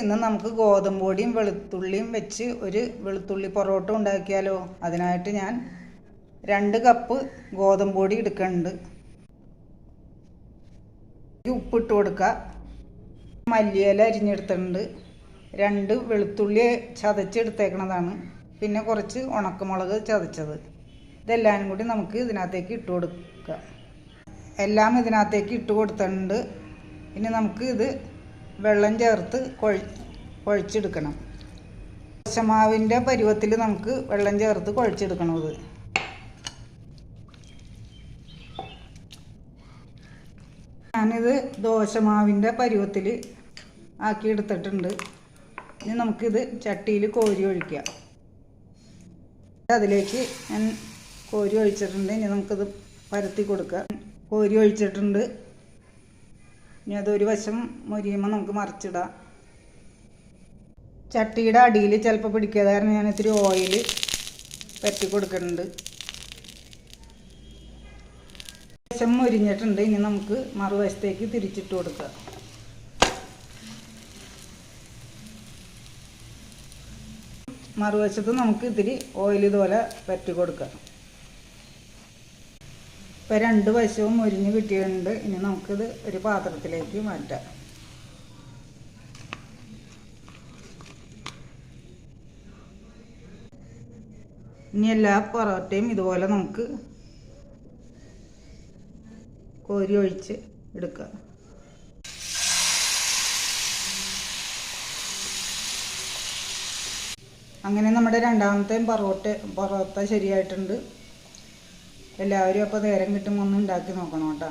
ഇന്ന് നമുക്ക് ഗോതമ്പ് പൊടിയും വെളുത്തുള്ളിയും വെച്ച് ഒരു വെളുത്തുള്ളി പൊറോട്ട ഉണ്ടാക്കിയാലോ? അതിനായിട്ട് ഞാൻ രണ്ട് കപ്പ് ഗോതമ്പ് പൊടി എടുക്കുന്നുണ്ട് ഉപ്പിട്ട് കൊടുക്കുക. മല്ലിയില അരിഞ്ഞെടുത്തിട്ടുണ്ട്. രണ്ട് വെളുത്തുള്ളി ചതച്ചെടുത്തേക്കണതാണ്. പിന്നെ കുറച്ച് ഉണക്കമുളക് ചതച്ചത്. ഇതെല്ലാം കൂടി നമുക്ക് ഇതിനകത്തേക്ക് ഇട്ട് കൊടുക്കുക എല്ലാം ഇതിനകത്തേക്ക് ഇട്ട് കൊടുത്തിട്ടുണ്ട്. ഇനി നമുക്ക് ഇത് വെള്ളം ചേർത്ത് കുഴ കുഴച്ചെടുക്കണം. ദോശമാവിന്റെ പരുവത്തിൽ നമുക്ക് വെള്ളം ചേർത്ത് കുഴച്ചെടുക്കണം ഇത് ഞാനിത് ദോശമാവിന്റെ പരുവത്തിൽ ആക്കിയെടുത്തിട്ടുണ്ട്. ഇനി നമുക്കിത് ചട്ടിയിൽ കോരി ഒഴിക്കാം. അതിലേക്ക് ഞാൻ കോരി ഒഴിച്ചിട്ടുണ്ട്. ഇനി നമുക്കിത് പരത്തി കൊടുക്കാം. കോരി ഒഴിച്ചിട്ടുണ്ട്. ഇനി അതൊരു വശം മൊരിയുമ്പോൾ നമുക്ക് മറിച്ചിടാം. ചട്ടിയുടെ അടിയിൽ ചിലപ്പോൾ പിടിക്കാതെ കാരണം ഞാൻ ഇത്തിരി ഓയിൽ പറ്റി കൊടുക്കുന്നുണ്ട്. വശം മൊരിഞ്ഞിട്ടുണ്ട്. ഇനി നമുക്ക് മറുവശത്തേക്ക് തിരിച്ചിട്ട് കൊടുക്കാം. മറുവശത്ത് നമുക്ക് ഇത്തിരി ഓയിൽ ഇതുപോലെ പറ്റി കൊടുക്കാം. ഇപ്പം രണ്ട് വശവും മുരിഞ്ഞ് കിട്ടിയിട്ടുണ്ട്. ഇനി നമുക്കിത് ഒരു പാത്രത്തിലേക്ക് മാറ്റാം. ഇനി എല്ലാ പൊറോട്ടയും ഇതുപോലെ നമുക്ക് കോരി ഒഴിച്ച് എടുക്കാം. അങ്ങനെ നമ്മുടെ രണ്ടാമത്തെയും പൊറോട്ട പൊറോട്ട ശരിയായിട്ടുണ്ട്. എല്ലാവരും അപ്പോൾ നേരം കിട്ടുമ്പോൾ ഒന്ന് ഉണ്ടാക്കി നോക്കണം കേട്ടോ.